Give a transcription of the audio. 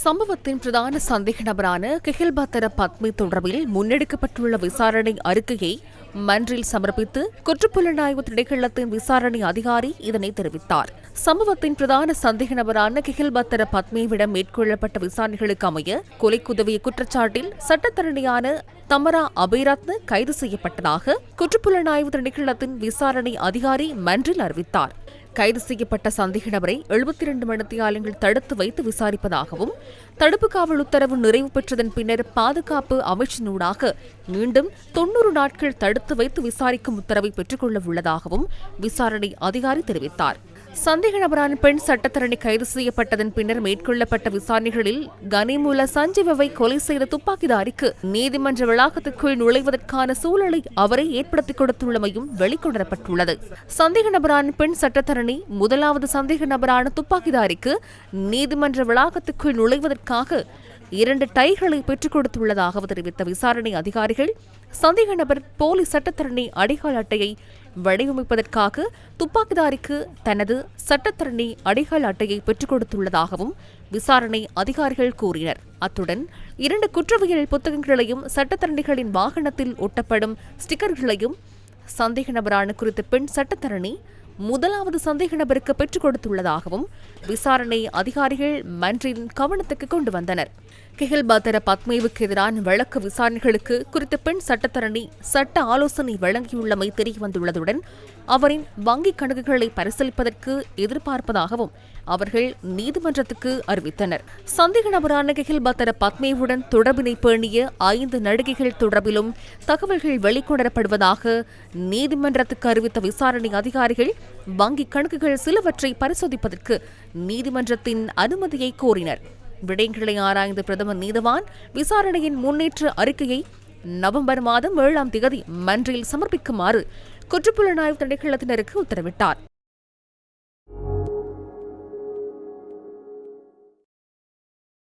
சம்பவத்தின் பிரதான சந்தேக நபரான கிஹில்பத்தர பத்மி தொடர்பில் முன்னெடுக்கப்பட்டுள்ள விசாரணை அறிக்கையை மன்றில் சமர்ப்பித்து குற்றப்புலனாய்வு திணைக்களத்தின் விசாரணை அதிகாரி இதனை தெரிவித்தார். சம்பவத்தின் பிரதான சந்தேக நபரான கிஹில்பத்தர பத்மியிடம் மேற்கொள்ளப்பட்ட விசாரணைகளுக்கு அமைய கொலைக்குதவிய குற்றச்சாட்டில் சட்டத்தரணியான தமரா அபேரத்ன கைது செய்யப்பட்டதாக குற்றப்புலனாய்வு திணைக்களத்தின் விசாரணை அதிகாரி மன்றில் அறிவித்தார். கைது செய்யப்பட்ட சந்தேக நபரை எழுபத்தி இரண்டு மணித்தியாலங்கள் தடுத்து வைத்து விசாரிப்பதாகவும் தடுப்பு காவல் உத்தரவு நிறைவு பெற்றதன் பின்னர் பாதுகாப்பு அமைச்சினூடாக மீண்டும் தொன்னூறு நாட்கள் தடுத்து வைத்து விசாரிக்கும் உத்தரவை பெற்றுக்கொள்ள உள்ளதாகவும் விசாரணை அதிகாரி தெரிவித்தார். சந்தேக நபரான பெண் சட்டத்தரணி கைது செய்யப்பட்டதன் பின்னர் மேற்கொள்ளப்பட்ட விசாரணைகளில் கனிமூல சஞ்சீவவை கொலை செய்த துப்பாக்கிதாரிக்கு நீதிமன்ற வளாகத்துக்குள் நுழைவதற்கான சூழலை அவரை ஏற்படுத்திக் கொடுத்துள்ளமையும் வெளிக்கொணரப்பட்டுள்ளது. சந்தேக நபரான பெண் சட்டத்தரணி முதலாவது சந்தேக நபரான துப்பாக்கிதாரிக்கு நீதிமன்ற வளாகத்துக்குள் நுழைவதற்காக இரண்டு டைகளை பெற்றுக் கொடுத்துள்ளதாக தெரிவித்த விசாரணை அதிகாரிகள் சந்தேக நபர் போலி சட்டத்தரணி அடிகால் அட்டையை வடிவமைப்பதற்காக துப்பாக்கிதாரிக்கு தனது சட்டத்தரணி அடிகால் அட்டையை பெற்றுக் கொடுத்துள்ளதாகவும் விசாரணை அதிகாரிகள் கூறினர். அத்துடன் இரண்டு குற்றவியல் புத்தகங்களையும் சட்டத்தரணிகளின் வாகனத்தில் ஒட்டப்படும் ஸ்டிக்கர்களையும் சந்தேக நபரான குறித்த பெண் சட்டத்தரணி முதலாவது சந்தேக நபருக்கு பெற்றுக் கொடுத்துள்ளதாகவும் விசாரணை அதிகாரிகள் மன்றின் கவனத்துக்கு கொண்டு வந்தனர். கிஹில் பத்மேவுக்கு எதிரான வழக்கு விசாரணைகளுக்கு குறித்த பெண் சட்டத்தரணி சட்ட ஆலோசனை வழங்கியுள்ளமை தெரியவந்துள்ளதுடன் அவரின் வங்கிக் கணக்குகளை பரிசீலிப்பதற்கு எதிர்பார்ப்பதாகவும் அவர்கள் நீதிமன்றத்துக்கு அறிவித்தனர். சந்தேக நபரான கிஹில் பத்மேவுடன் தொடர்பினை பேணிய ஐந்து நடிகைகள் தொடர்பிலும் தகவல்கள் வெளிக்கொணரப்படுவதாக நீதிமன்றத்துக்கு அறிவித்த விசாரணை அதிகாரிகள் வங்கிக் கணக்குகள் சிலவற்றை பரிசோதிப்பதற்கு நீதிமன்றத்தின் அனுமதியை கோரினர். விடயங்களை ஆராய்ந்த பிரதமர் நீதவான் விசாரணையின் முன்னேற்ற அறிக்கையை நவம்பர் மாதம் ஏழாம் தேதி மன்றில் சமர்ப்பிக்குமாறு குற்றப்புலனாய்வு திணைக்களத்தினருக்கு உத்தரவிட்டார்.